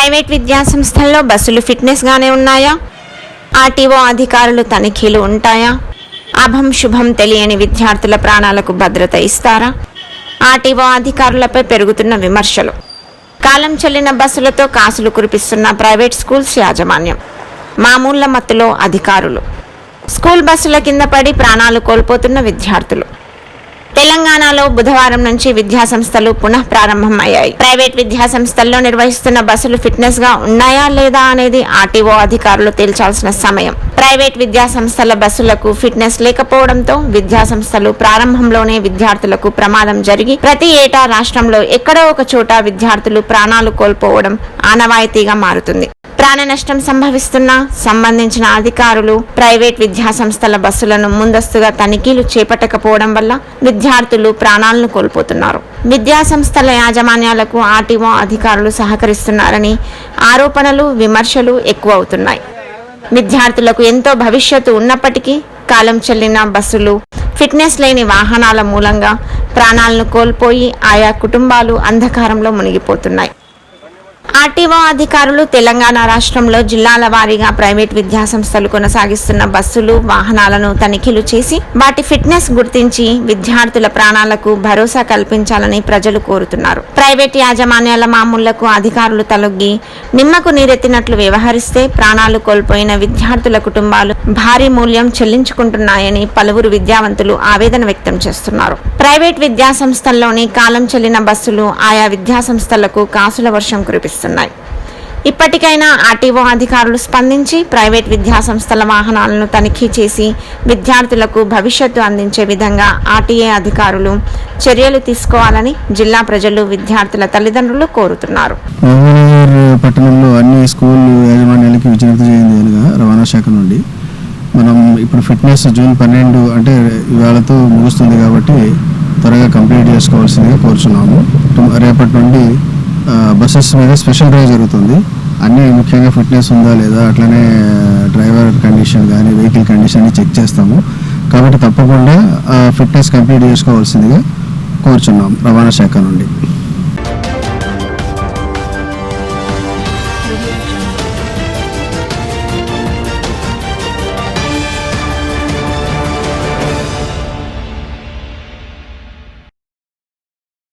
Private విద్యాసంస్థల్లో బస్సులు ఫిట్నెస్గానే ఉన్నాయా? RTO అధికారులు తనిఖీలు ఉంటాయా? అభం శుభం తెలియని విద్యార్థుల ప్రాణాలకు భద్రత ఇస్తారా? ఆర్టీఓ అధికారులపై పెరుగుతున్న విమర్శలు. కాలం చెల్లిన బస్సులతో కాసులు కురిపిస్తున్న ప్రైవేట్ స్కూల్స్ యాజమాన్యం. మామూళ్ళ మత్తులో అధికారులు. స్కూల్ బస్సుల కింద పడి ప్రాణాలు కోల్పోతున్న విద్యార్థులు. తెలంగాణలో బుధవారం నుంచి విద్యాసంస్థలు పునః ప్రారంభమయ్యాయి. ప్రైవేట్ విద్యాసంస్థల్లో నిర్వహిస్తున్న బస్సులు ఫిట్నెస్గా ఉన్నాయా లేదా అనేది ఆర్టీఓ అధికారులు తేల్చాల్సిన సమయం. ప్రైవేట్ విద్యాసంస్థల బస్సులకు ఫిట్నెస్ లేకపోవడంతో విద్యాసంస్థలు ప్రారంభంలోనే విద్యార్థులకు ప్రమాదం జరిగి ప్రతి ఏటా రాష్ట్రంలో ఎక్కడో ఒక చోట విద్యార్థులు ప్రాణాలు కోల్పోవడం ఆనవాయితీగా మారుతుంది. ప్రాణ నష్టం సంభవిస్తున్నా సంబంధించిన అధికారులు ప్రైవేట్ విద్యా సంస్థల బస్సులను ముందస్తుగా తనిఖీలు చేపట్టకపోవడం వల్ల విద్యార్థులు ప్రాణాలను కోల్పోతున్నారు. విద్యా సంస్థల యాజమాన్యాలకు ఆర్టీఓ అధికారులు సహకరిస్తున్నారని ఆరోపణలు విమర్శలు ఎక్కువ అవుతున్నాయి విద్యార్థులకు ఎంతో భవిష్యత్తు ఉన్నప్పటికీ కాలం చెల్లిన బస్సులు ఫిట్నెస్ లేని వాహనాల మూలంగా ప్రాణాలను కోల్పోయి ఆయా కుటుంబాలు అంధకారంలో మునిగిపోతున్నాయి. ఆర్టీఓ అధికారులు తెలంగాణ రాష్ట్రంలో జిల్లాల వారీగా ప్రైవేట్ విద్యాసంస్థలు కొనసాగిస్తున్న బస్సులు వాహనాలను తనిఖీలు చేసి వాటి ఫిట్నెస్ గుర్తించి విద్యార్థుల ప్రాణాలకు భరోసా కల్పించాలని ప్రజలు కోరుతున్నారు. ప్రైవేట్ యాజమాన్యాల మామూళ్ళకు అధికారులు తలొగ్గి నిమ్మకు నీరెత్తినట్లు వ్యవహరిస్తే ప్రాణాలు కోల్పోయిన విద్యార్థుల కుటుంబాలు భారీ మూల్యం చెల్లించుకుంటున్నాయని పలువురు విద్యావంతులు ఆవేదన వ్యక్తం చేస్తున్నారు. ప్రైవేట్ విద్యాసంస్థల్లోని కాలం చెల్లిన బస్సులు ఆయా విద్యాసంస్థలకు కాసుల వర్షం కనిపిస్తున్నాయి ఇప్పటికైనా ఆర్టీఓ అధికారులు స్పందించి ప్రైవేట్ విద్యా సంస్థల వాహనాలను తనిఖీ చేసి విద్యార్థులకు భవిష్యత్తు అందించే విధంగా ఆర్టీఏ అధికారులు చర్యలు తీసుకోవాలని జిల్లా ప్రజలు విద్యార్థుల తల్లిదండ్రులు కోరుతున్నారు. పట్టణంలో అన్ని స్కూల్ యాజమాన్యాలకి విజ్ఞప్తి చేయండిగా రవాణా శాఖ నుండి. మనం ఇప్పుడు ఫిట్నెస్ జూన్ పన్నెండు అంటే ఇవాళతో ముగుస్తుంది కాబట్టి త్వరగా కంప్లీట్ చేసుకోవాల్సిందిగా కోరుచున్నాము. రేపటి నుండి బస్సెస్ మీద స్పెషల్ డ్రైవ్ జరుగుతుంది. అన్ని ముఖ్యంగా ఫిట్నెస్ ఉందా లేదా అట్లనే డ్రైవర్ కండిషన్ కానీ వెహికల్ కండిషన్ చెక్ చేస్తాము. కాబట్టి తప్పకుండా ఫిట్నెస్ కంప్లీట్ చేసుకోవాల్సిందిగా కోరుచున్నాం రవాణా శాఖ నుండి.